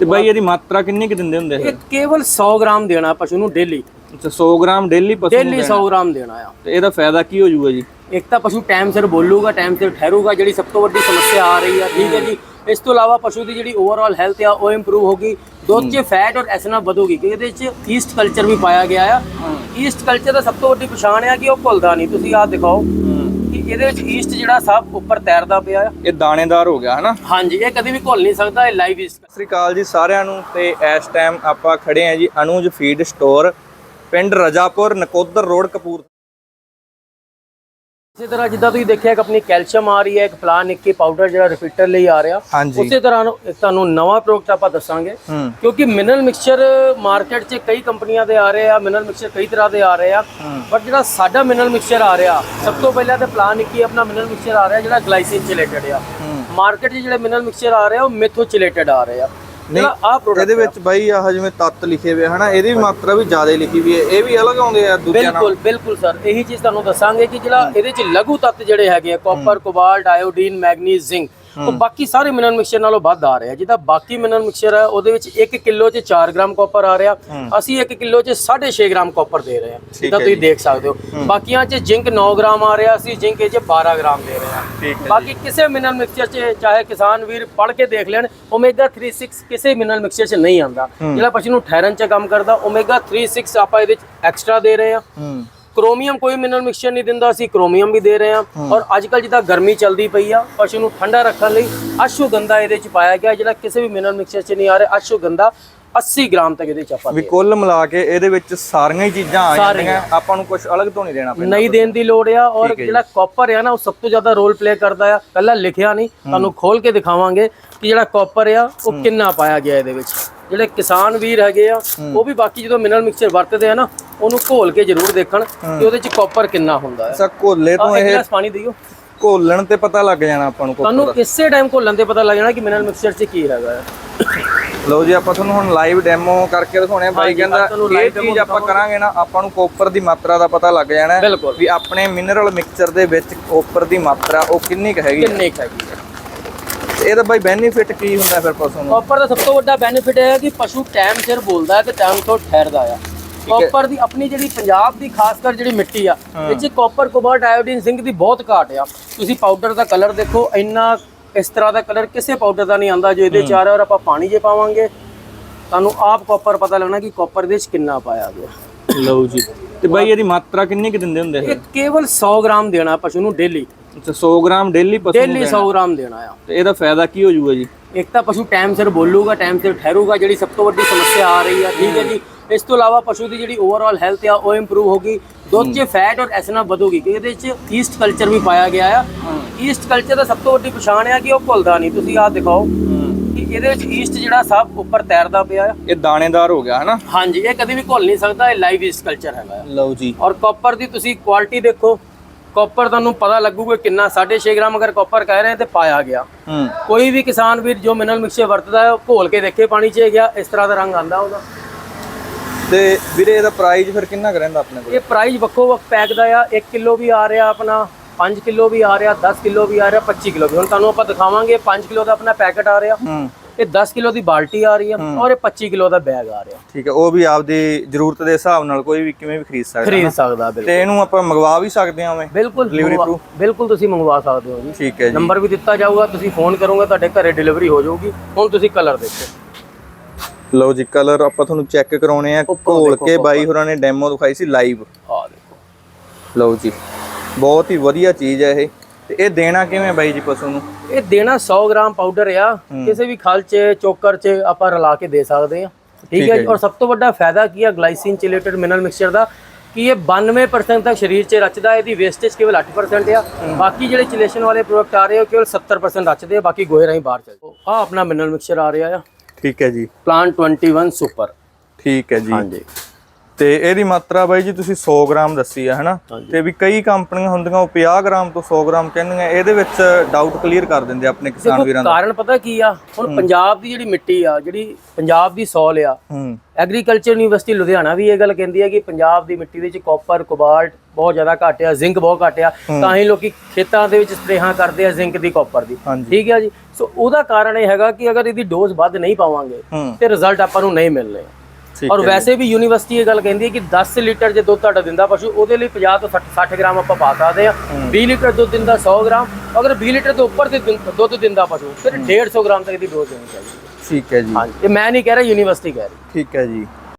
ਤੇ ਬਾਈ ਇਹਦੀ ਮਾਤਰਾ ਕਿੰਨੀ ਕਿ ਦਿੰਦੇ ਹੁੰਦੇ ਇਹ ਕੇਵਲ 100 ਗ੍ਰਾਮ ਦੇਣਾ ਪਸ਼ੂ ਨੂੰ ਡੇਲੀ ਅੱਛਾ 100 ਗ੍ਰਾਮ ਡੇਲੀ ਪਸ਼ੂ ਨੂੰ ਡੇਲੀ 100 ਗ੍ਰਾਮ ਦੇਣਾ ਆ। ਤੇ ਇਹਦਾ ਫਾਇਦਾ ਕੀ ਹੋ ਜਾਊਗਾ ਜੀ? ਇੱਕ ਤਾਂ ਪਸ਼ੂ ਟਾਈਮ ਸਿਰ ਬੋਲੂਗਾ ਟਾਈਮ ਸਿਰ ਠਹਿਰੂਗਾ ਜਿਹੜੀ ਸਭ ਤੋਂ ਵੱਡੀ ਸਮੱਸਿਆ ਆ ਰਹੀ ਆ ਠੀਕ ਹੈ ਜੀ। ਇਸ ਤੋਂ ਇਲਾਵਾ ਪਸ਼ੂ ਦੀ ਜਿਹੜੀ ਓਵਰਆਲ ਹੈਲਥ ਆ ਉਹ ਇੰਪਰੂਵ ਹੋਗੀ ਦੁੱਧ 'ਚ ਫੈਟ ਔਰ ਐਸਨਾ ਵਧੂਗੀ ਕਿਉਂਕਿ ਇਹਦੇ 'ਚ ਈਸਟ ਕਲਚਰ ਵੀ ਪਾਇਆ ਗਿਆ ਆ। ਈਸਟ ਕਲਚਰ ਦਾ ਸਭ ਤੋਂ ਵੱਡੀ ਪਛਾਣ ਆ ਕਿ ਉਹ ਘੁਲਦਾ ਨਹੀਂ। ਤੁਸੀਂ ਆਹ ਦਿਖਾਓ। ਕਿ ਇਹਦੇ ਵਿੱਚ ਈਸਟ ਜਿਹੜਾ ਸਭ ਉੱਪਰ ਤੈਰਦਾ ਪਿਆ ਆ। ਇਹ ਦਾਣੇਦਾਰ ਹੋ ਗਿਆ ਹਨਾ? ਹਾਂਜੀ ਇਹ ਕਦੇ ਵੀ ਘੁਲ ਨਹੀਂ ਸਕਦਾ ਇਹ ਲਾਈਵ ਈਸਟ ਸਤਿ ਸ੍ਰੀ ਅਕਾਲ ਜੀ ਸਾਰਿਆਂ ਨੂੰ ਤੇ ਇਸ ਟਾਈਮ ਆਪਾਂ ਖੜੇ ਆ ਜੀ ਅਨੁਜ ਫੀਡ ਸਟੋਰ ਪਿੰਡ ਰਜਾਪੁਰ ਨਕੋਦਰ ਰੋਡ ਕਪੂਰ ਇਸੇ ਤਰ੍ਹਾਂ ਜਿੱਦਾਂ ਤੁਸੀਂ ਦੇਖਿਆ ਕਿ ਆਪਣੀ ਕੈਲਸ਼ੀਅਮ ਆ ਰਹੀ ਹੈ ਇੱਕ ਪਲਾਨ ਇੱਕ ਪਾਊਡਰ ਜਿਹੜਾ ਰਿਪੀਟਰ ਲਈ ਆ ਰਿਹਾ। ਹਾਂਜੀ। ਉਸੇ ਤਰ੍ਹਾਂ ਨੂੰ- ਇੱਕ ਤੁਹਾਨੂੰ ਨਵਾਂ ਪ੍ਰੋਡਕਟ ਆਪਾਂ ਦੱਸਾਂਗੇ। ਹੂੰ। ਕਿਉਂਕਿ ਮਿਨਰਲ ਮਿਕਸਚਰ ਮਾਰਕੀਟ 'ਚ ਕਈ ਕੰਪਨੀਆਂ ਦੇ ਆ ਰਹੇ ਆ ਮਿਨਰਲ ਮਿਕਸਚਰ ਕਈ ਤਰ੍ਹਾਂ ਦੇ ਆ ਰਹੇ ਆ। ਪਰ ਜਿਹੜਾ ਸਾਡਾ ਮਿਨਰਲ ਮਿਕਸਚਰ ਆ ਰਿਹਾ ਸਭ ਤੋਂ ਪਹਿਲਾਂ ਤਾਂ ਪਲਾਨ ਇੱਕ ਹੀ ਆਪਣਾ ਮਿਨਰਲ ਮਿਕਸਚਰ ਆ ਰਿਹਾ ਜਿਹੜਾ ਗਲਾਈਸਿਨ ਚਿਲੇਟਡ ਆ। ਮਾਰਕੀਟ 'ਚ ਜਿਹੜੇ ਮਿਨਰਲ ਮਿਕਸਚਰ ਆ ਰਹੇ ਆ ਉਹ ਮੈਥੋ ਚਿਲੇਟਡ ਆ ਰਹੇ ਆ। ਜਿਹੜਾ ਆ ਪ੍ਰੋਡਕਟ ਇਹਦੇ ਵਿੱਚ ਬਾਈ ਆਹ ਜਿਵੇਂ ਤੱਤ ਲਿਖੇ ਹੋਏ ਹਨਾ? ਇਹਦੀ ਵੀ ਮਾਤਰਾ ਵੀ ਜ਼ਿਆਦਾ ਲਿਖੀ ਵੀ ਹੈ। ਇਹ ਵੀ ਅਲੱਗ ਆਉਂਦੇ ਆ ਦੂਜਿਆਂ ਨਾਲ। ਬਿਲਕੁਲ ਬਿਲਕੁਲ ਸਰ। ਇਹੀ ਚੀਜ਼ ਤੁਹਾਨੂੰ ਦੱਸਾਂਗੇ ਕਿ ਜਿਹੜਾ ਇਹਦੇ 'ਚ ਲਘੂ ਤੱਤ ਜਿਹੜੇ ਹੈਗੇ ਆ copper cobalt iodine manganese zinc ਉਹ ਬਾਕੀ ਸਾਰੇ ਮਿਨਰਲ ਮਿਕਸਚਰ ਨਾਲੋਂ ਵੱਧ ਆ ਰਿਹਾ। ਜਿਹਦਾ ਬਾਕੀ ਮਿਨਰਲ ਮਿਕਸਚਰ ਹੈ ਉਹਦੇ ਵਿੱਚ 1 ਕਿਲੋ 'ਚ 4 ਗ੍ਰਾਮ ਕਾਪਰ ਆ ਰਿਹਾ। ਅਸੀਂ 1 ਕਿਲੋ 'ਚ 6.5 ਗ੍ਰਾਮ ਕਾਪਰ ਦੇ ਰਹੇ ਹਾਂ। ਜਿੱਦਾਂ ਤੁਸੀਂ ਦੇਖ ਸਕਦੇ ਹੋ। ਬਾਕੀਆਂ 'ਚ ਜ਼ਿੰਕ 9 ਗ੍ਰਾਮ ਆ ਰਿਹਾ ਅਸੀਂ ਜ਼ਿੰਕ 'ਚ 12 ਗ੍ਰਾਮ ਦੇ ਰਹੇ ਹਾਂ। ਬਾਕੀ ਕਿਸੇ ਮਿਨਰਲ ਮਿਕਸਚਰ 'ਚ ਚਾਹੇ ਕਿਸਾਨ ਵੀਰ ਪੜ੍ਹ ਕੇ ਦੇਖ ਲੈਣ ਓਮੇਗਾ 36 ਕਿਸੇ ਮਿਨਰਲ ਮਿਕਸਚਰ 'ਚ ਨਹੀਂ ਆਂਦਾ ਜਿਹੜਾ ਪਸ਼ੂ ਨੂੰ ਠਹਿਰਨ 'ਚ ਕੰਮ ਕਰਦਾ ਓਮੇਗਾ 36 ਆਪਾਂ ਇਹਦੇ 'ਚ ਐਕਸਟਰਾ ਦੇ ਰਹੇ ਹੂੰ। ਕ੍ਰੋਮੀਅਮ ਕੋਈ ਮਿਨਰਲ ਮਿਕਸਚਰ ਨਹੀਂ ਦਿੰਦਾ ਅਸੀਂ ਕ੍ਰੋਮੀਅਮ ਵੀ ਦੇ ਰਹੇ ਹਾਂ। ਔਰ ਅੱਜ ਕੱਲ ਜਿੱਦਾਂ ਗਰਮੀ ਚੱਲਦੀ ਪਈ ਆ ਪਸ਼ੂ ਨੂੰ ਠੰਡਾ ਰੱਖਣ ਲਈ ਅਸ਼ਵਗੰਧਾ ਇਹਦੇ ਚ ਪਾਇਆ ਗਿਆ ਜਿਹੜਾ ਕਿਸੇ ਵੀ ਮਿਨਰਲ ਮਿਕਸਚਰ ਚ ਨਹੀਂ ਆ ਰਿਹਾ ਅਸ਼ਵਗੰਧਾ 80 ਗ੍ਰਾਮ ਤੱਕ ਇਹਦੇ ਚ ਆਪਾਂ ਵੀ ਕੁੱਲ ਮਿਲਾ ਕੇ ਇਹਦੇ ਵਿੱਚ ਸਾਰੀਆਂ ਹੀ ਚੀਜ਼ਾਂ ਆ। ਜਾਂਦੀਆਂ ਆਪਾਂ ਨੂੰ ਕੁਝ ਅਲੱਗ ਤੋਂ ਨਹੀਂ ਦੇਣਾ ਪੈਂਦਾ ਨਹੀਂ ਦੇਣ ਦੀ ਲੋੜ ਆ ਔਰ ਜਿਹੜਾ ਕਾਪਰ ਆ ਨਾ ਉਹ ਸਭ ਤੋਂ ਜ਼ਿਆਦਾ ਰੋਲ ਪਲੇ ਕਰਦਾ ਆ। ਪਹਿਲਾਂ ਲਿਖਿਆ ਨਹੀਂ ਤੁਹਾਨੂੰ ਖੋਲ ਕੇ ਦਿਖਾਵਾਂਗੇ ਕਿ ਜਿਹੜਾ ਕਾਪਰ ਆ ਉਹ ਕਿੰਨਾ ਪਾਇਆ ਗਿਆ ਇਹਦੇ ਵਿੱਚ। ਜਿਹੜੇ ਕਿਸਾਨ ਵੀਰ ਹੈਗੇ ਆ ਉਹ ਵੀ ਬਾਕੀ ਜਦੋਂ ਮਿਨਰਲ ਮਿਕਸਚਰ ਵਰਤਦੇ ਆ ਨਾ ਉਹਨੂੰ ਘੋਲ ਕੇ ਜ਼ਰੂਰ ਦੇਖਣ ਕਿ ਉਹਦੇ ਚ ਕਾਪਰ ਕਿੰਨਾ ਹੁੰਦਾ ਹੈ। ਸਾ ਕੋਲੇ ਤੋਂ ਇਹ ਗਲਾਸ ਪਾਣੀ ਦਿਓ। ਘੋਲਣ ਤੇ ਪਤਾ ਲੱਗ ਜਾਣਾ ਆਪਾਂ ਨੂੰ ਤੁਹਾਨੂੰ ਇਸੇ ਟਾਈਮ ਘੋਲਣ ਤੇ ਪਤਾ ਲੱਗ ਜਾਣਾ ਕਿ ਮਿਨਰਲ ਮਿਕਸਚਰ ਚ ਕੀ ਹੈਗਾ ਲਓ ਜੀ ਆਪਾਂ ਤੁਹਾਨੂੰ ਹੁਣ ਲਾਈਵ ਡੈਮੋ ਕਰਕੇ ਦਿਖਾਉਣੇ ਆ। ਬਾਈ ਕਹਿੰਦਾ ਇਹ ਚੀਜ਼ ਆਪਾਂ ਕਰਾਂਗੇ ਨਾ ਆਪਾਂ ਨੂੰ ਕੋਪਰ ਦੀ ਮਾਤਰਾ ਦਾ ਪਤਾ ਲੱਗ ਜਾਣਾ ਵੀ ਆਪਣੇ ਮਿਨਰਲ ਮਿਕਸਚਰ ਦੇ ਵਿੱਚ ਕੋਪਰ ਦੀ ਮਾਤਰਾ ਉਹ ਕਿੰਨੀ ਕੁ ਹੈਗੀ। ਕਿੰਨੇ ਕੁ ਹੈਗੀ ਇਹਦਾ ਬਾਈ ਬੈਨੀਫਿਟ ਕੀ ਹੁੰਦਾ ਫਿਰ ਪਸ਼ੂ ਨੂੰ? ਕਾਪਰ ਦਾ ਸਭ ਤੋਂ ਵੱਡਾ ਬੈਨੀਫਿਟ ਹੈ ਕਿ ਪਸ਼ੂ ਟਾਈਮ ਸਿਰ ਬੋਲਦਾ ਹੈ ਤੇ ਟਾਈਮ ਤੋਂ ਠਹਿਰਦਾ ਆ। ਕਾਪਰ ਦੀ ਆਪਣੀ ਜਿਹੜੀ ਪੰਜਾਬ ਦੀ ਖਾਸ ਕਰ ਜਿਹੜੀ ਮਿੱਟੀ ਆ ਇਹ 'ਚ ਕਾਪਰ ਕੋਬਾਲਟ ਆਇਓਡੀਨ ਜ਼ਿੰਕ ਦੀ ਬਹੁਤ ਘਾਟ ਆ। ਤੁਸੀਂ ਪਾਊਡਰ ਦਾ ਕਲਰ ਦੇਖੋ ਇੰਨਾ ਇਸ ਤਰ੍ਹਾਂ ਦਾ ਕਲਰ ਕਿਸੇ ਪਾਊਡਰ ਦਾ ਨਹੀਂ ਆਂਦਾ ਜੋ ਇਹਦੇ ਚ ਆ ਰਿਹਾ ਔਰ ਆਪਾਂ ਪਾਣੀ ਜੇ ਪਾਵਾਂਗੇ ਤੁਹਾਨੂੰ ਆਪ ਕਾਪਰ ਪਤਾ ਲੱਗਣਾ ਕਿ ਕਾਪਰ ਦੇ ਵਿੱਚ ਕਿੰਨਾ ਪਾਇਆ ਗਿਆ। ਲਓ ਜੀ। ਤੇ ਬਾਈ ਇਹਦੀ ਮਾਤਰਾ ਕਿੰਨੀ ਕੁ ਦਿੰਦੇ ਹੁੰਦੇ ਇਹ ਕੇਵਲ 100 ਗ੍ਰਾਮ ਦੇਣਾ ਪਸ਼ੂ ਨੂੰ ਡੇਲੀ ਅੱਛਾ 100 ਗ੍ਰਾਮ ਡੇਲੀ ਪਸ਼ੂ ਨੂੰ ਡੇਲੀ 100 ਗ੍ਰਾਮ ਦੇਣਾ ਆ। ਤੇ ਇਹਦਾ ਫਾਇਦਾ ਕੀ ਹੋ ਜਾਊਗਾ ਜੀ? ਇੱਕ ਤਾਂ ਪਸ਼ੂ ਟਾਈਮ ਸਿਰ ਬੋਲੂਗਾ ਟਾਈਮ ਸਿਰ ਠਹਿਰੂਗਾ ਜਿਹੜੀ ਸਭ ਤੋਂ ਵੱਡੀ ਸਮੱਸਿਆ ਆ ਰਹੀ ਆ ਠੀਕ ਹੈ ਜੀ। ਇਸ ਤੋਂ ਇਲਾਵਾ ਪਸ਼ੂ ਦੀ ਜਿਹੜੀ ਓਵਰਆਲ ਹੈਲਥ ਆ ਉਹ ਇੰਪਰੂਵ ਹੋਗੀ ਦੁੱਧ 'ਚ ਫੈਟ ਔਰ ਐਸਨਾ ਵਧੂਗੀ ਕਿਉਂਕਿ ਇਹਦੇ 'ਚ ਈਸਟ ਕਲਚਰ ਵੀ ਪਾਇਆ ਗਿਆ ਆ। ਈਸਟ ਕਲਚਰ ਦਾ ਸਭ ਤੋਂ ਵੱਡੀ ਪਛਾਣ ਆ ਕਿ ਉਹ ਘੁਲਦਾ ਨਹੀਂ। ਤੁਸੀਂ ਆਹ ਦਿਖਾਓ ਕਿ ਇਹਦੇ ਵਿੱਚ ਈਸਟ ਜਿਹੜਾ ਸਭ ਉੱਪਰ ਤੈਰਦਾ ਪਿਆ ਆ। ਇਹ ਦਾਣੇਦਾਰ ਹੋ ਗਿਆ ਹਨਾ? ਹਾਂਜੀ ਇਹ ਕਦੇ ਵੀ ਘੁਲ ਨਹੀਂ ਸਕਦਾ ਇਹ ਲਾਈਵ ਈਸਟ ਕਲਚਰ ਹੈਗਾ ਲਓ ਜੀ। ਔਰ ਕਾਪਰ ਦੀ ਤੁਸੀਂ ਕੁਆਲਿਟੀ ਦੇਖੋ ਕਾਪਰ ਤੁਹਾਨੂੰ ਪਤਾ ਲੱਗੂਗਾ ਕਿੰਨਾ 6.5 ਗ੍ਰਾਮ ਅਗਰ ਕਾਪਰ ਕਹਿ ਰਹੇ ਤੇ ਪਾਇਆ ਗਿਆ। ਹੂੰ। ਕੋਈ ਵੀ ਕਿਸਾਨ ਵੀਰ ਜੋ ਮਿਨਰਲ ਮਿਕਸਚਰ ਵਰਤਦਾ ਹੈ ਉਹ ਘੋਲ ਕੇ ਦੇਖੇ ਪਾਣੀ 'ਚ ਗਿਆ ਇਸ ਤਰ੍ਹਾਂ ਦਾ ਰੰਗ ਆਂਦਾ ਉਹਦਾ। ਤੇ ਵੀਰੇ ਇਹਦਾ ਪ੍ਰਾਈਸ ਫਿਰ ਕਿੰਨਾ ਰਹਿੰਦਾ ਆਪਣੇ ਕੋਲ? ਇਹ ਪ੍ਰਾਈਸ ਵੱਖੋ ਵੱਖ ਪੈਕ ਦਾ ਆ 1 ਕਿਲੋ ਵੀ ਆ ਰਿਹਾ ਆਪਣਾ 5 ਕਿਲੋ ਵੀ ਆ ਰਿਹਾ 10 ਕਿਲੋ ਵੀ ਆ ਰਿਹਾ 25 ਕਿਲੋ ਵੀ। ਹੁਣ ਤੁਹਾਨੂੰ ਆਪਾਂ ਦਿਖਾਵਾਂਗੇ 5 ਕਿਲੋ ਦਾ ਆਪਣਾ ਪੈਕਟ ਆ ਰਿਹਾ। ਹੂੰ। ਇਹ 10 ਕਿਲੋ ਦੀ ਬਾਲਟੀ ਆ ਰਹੀ ਹੈ ਔਰ ਇਹ 25 ਕਿਲੋ ਦਾ ਬੈਗ ਆ ਰਿਹਾ। ਠੀਕ ਹੈ ਉਹ ਵੀ ਆਪਦੀ ਜ਼ਰੂਰਤ ਦੇ ਹਿਸਾਬ ਨਾਲ ਕੋਈ ਵੀ ਕਿਵੇਂ ਵੀ ਖਰੀਦ ਸਕਦਾ ਖਰੀਦ ਸਕਦਾ ਬਿਲਕੁਲ। ਤੇ ਇਹਨੂੰ ਆਪਾਂ ਮੰਗਵਾ ਵੀ ਸਕਦੇ ਹਾਂ ਉਵੇਂ ਬਿਲਕੁਲ Delivery ਮੰਗਵਾ- ਬਿਲਕੁਲ ਤੁਸੀਂ ਮੰਗਵਾ ਸਕਦੇ ਹੋ ਜੀ। ਠੀਕ ਹੈ ਜੀ। ਨੰਬਰ ਵੀ ਦਿੱਤਾ ਜਾਊਗਾ ਤੁਸੀਂ ਫੋਨ ਕਰੋਗੇ ਤੁਹਾਡੇ ਘਰੇ ਡਿਲੀਵਰੀ ਹੋ ਜਾਊਗੀ। ਹੁਣ ਤੁਸੀਂ ਕਲਰ ਦੇਖੋ। ਲਓ ਜੀ ਕਲਰ ਆਪਾਂ ਤੁਹਾਨੂੰ ਚੈੱਕ ਕਰਾਉਣੇ ਆ। ਘੋਲ ਕੇ ਬਾਈ ਹੋਰਾਂ ਨੇ ਡੈਮੋ ਦਿਖਾਈ ਸੀ ਲਾਈਵ ਆ ਦੇਖੋ। ਲਓ ਜੀ ਬਹੁਤ ਹੀ ਵਧੀਆ ਚੀਜ਼ ਹੈ ਇਹ। ਤੇ ਇਹ ਦੇਣਾ ਕਿਵੇਂ ਬਾਈ ਜੀ ਪਸ਼ੂ ਨੂੰ? ਇਹ ਦੇਣਾ 100 ਗ੍ਰਾਮ ਪਾਊਡਰ ਆ। ਕਿਸੇ ਵੀ ਖਲ 'ਚ ਚੋਕਰ 'ਚ ਆਪਾਂ ਰਲਾ ਕੇ ਦੇ ਸਕਦੇ ਆ। ਠੀਕ ਹੈ ਔਰ ਸਭ ਤੋਂ ਵੱਡਾ ਫਾਇਦਾ ਕੀ ਆ? ਗਲਾਈਸਿਨ ਚਿਲੇਟਡ ਮਿਨਰਲ ਮਿਕਸਚਰ ਦਾ ਕਿ ਇਹ 92% ਤੱਕ ਸਰੀਰ 'ਚ ਰਚਦਾ ਇਹਦੀ ਵੇਸਟੇਜ ਕੇਵਲ 8% ਆ। ਬਾਕੀ ਜਿਹੜੇ ਚਿਲੇਸ਼ਨ ਵਾਲੇ ਪ੍ਰੋਡਕਟ ਆ ਰਹੇ ਉਹ ਕੇਵਲ 70% ਰਚਦੇ ਆ ਬਾਕੀ ਗੋਹੇ ਰਾਹੀਂ ਬਾਹਰ ਚਲੇ ਆ ਆਪਣਾ ਮਿਨਰਲ ਮਿਕਸਚਰ ਆ ਰਿਹਾ ਆ। ਠੀਕ ਹੈ ਜੀ। ਪਲਾਂਟ 21 ਸੁਪਰ ਠੀਕ ਹੈ ਜੀ। ਹਾਂਜੀ। ਤੇ ਇਹਦੀ ਮਾਤਰਾ ਬਾਈ ਜੀ ਤੁਸੀਂ 100 ਗ੍ਰਾਮ ਦੱਸੀ ਆ ਹਨਾ? ਤੇ ਵੀ ਕਈ ਕੰਪਨੀਆਂ ਹੁੰਦੀਆਂ ਉਹ 50 ਗ੍ਰਾਮ ਤੋਂ 100 ਗ੍ਰਾਮ ਕਹਿੰਦੀਆਂ ਇਹਦੇ ਵਿੱਚ ਡਾਊਟ ਕਲੀਅਰ ਕਰ ਦਿੰਦੇ ਆ ਆਪਣੇ ਕਿਸਾਨ ਵੀਰਾਂ ਦਾ। ਕਾਰਨ ਪਤਾ ਕੀ ਆ? ਹੁਣ ਪੰਜਾਬ ਦੀ ਜਿਹੜੀ ਮਿੱਟੀ ਆ ਜਿਹੜੀ ਪੰਜਾਬ ਦੀ ਸੌਲ ਆ ਐਗਰੀਕਲਚਰ ਯੂਨੀਵਰਸਿਟੀ ਲੁਧਿਆਣਾ ਵੀ ਇਹ ਗੱਲ ਕਹਿੰਦੀ ਹੈ ਕਿ ਪੰਜਾਬ ਦੀ ਮਿੱਟੀ ਦੇ ਵਿੱਚ ਕਾਪਰ ਕੋਬਾਲਟ ਬਹੁਤ ਜ਼ਿਆਦਾ ਘੱਟ ਆ ਜ਼ਿੰਕ ਬਹੁਤ ਘੱਟ ਆ ਤਾਂ ਹੀ ਲੋਕੀ ਖੇਤਾਂ ਦੇ ਵਿੱਚ ਸਪਰੇਹਾਂ ਕਰਦੇ ਆ ਜ਼ਿੰਕ ਦੀ ਕਾਪਰ ਦੀ। ਠੀਕ ਹੈ ਜੀ? ਸੋ ਉਹਦਾ ਕਾਰਨ ਇਹ ਹੈਗਾ ਕਿ ਅਗਰ ਇਹਦੀ ਡੋਜ਼ ਵੱਧ ਨਹੀਂ ਪਾਵਾਂਗੇ ਤੇ ਰਿਜ਼ਲਟ ਆਪਾਂ ਨੂੰ ਨਹੀਂ ਮਿਲਣੇ। ਔਰ ਵੈਸੇ ਵੀ ਯੂਨੀਵਰਸਿਟੀ ਇਹ ਗੱਲ ਕਹਿੰਦੀ ਹੈ ਕਿ 10 ਲੀਟਰ ਜੇ ਦੁੱਧ ਤੁਹਾਡਾ ਦਿੰਦਾ ਪਸ਼ੂ ਉਹਦੇ ਲਈ 50 ਤੋਂ 60 60 ਗ੍ਰਾਮ ਆਪਾਂ ਪਾ ਸਕਦੇ ਆ 20 ਲੀਟਰ ਦੁੱਧ ਦਿੰਦਾ 100 ਗ੍ਰਾਮ ਅਗਰ 20 ਲੀਟਰ ਤੋਂ ਉੱਪਰ ਦੇ ਦੁੱਧ ਦਿੰਦਾ ਪਸ਼ੂ ਫਿਰ 150 ਗ੍ਰਾਮ ਤੱਕ ਦੀ ਡੋਜ਼ ਦੇਣੀ ਚਾਹੀਦੀ ਠੀਕ ਹੈ ਜੀ। ਹਾਂਜੀ ਇਹ ਮੈਂ ਨਹੀਂ ਕਹਿ ਰਿਹਾ ਯੂਨੀਵਰਸਿਟੀ ਕਹਿ ਰਹੀ। ਠੀਕ ਹੈ ਜੀ।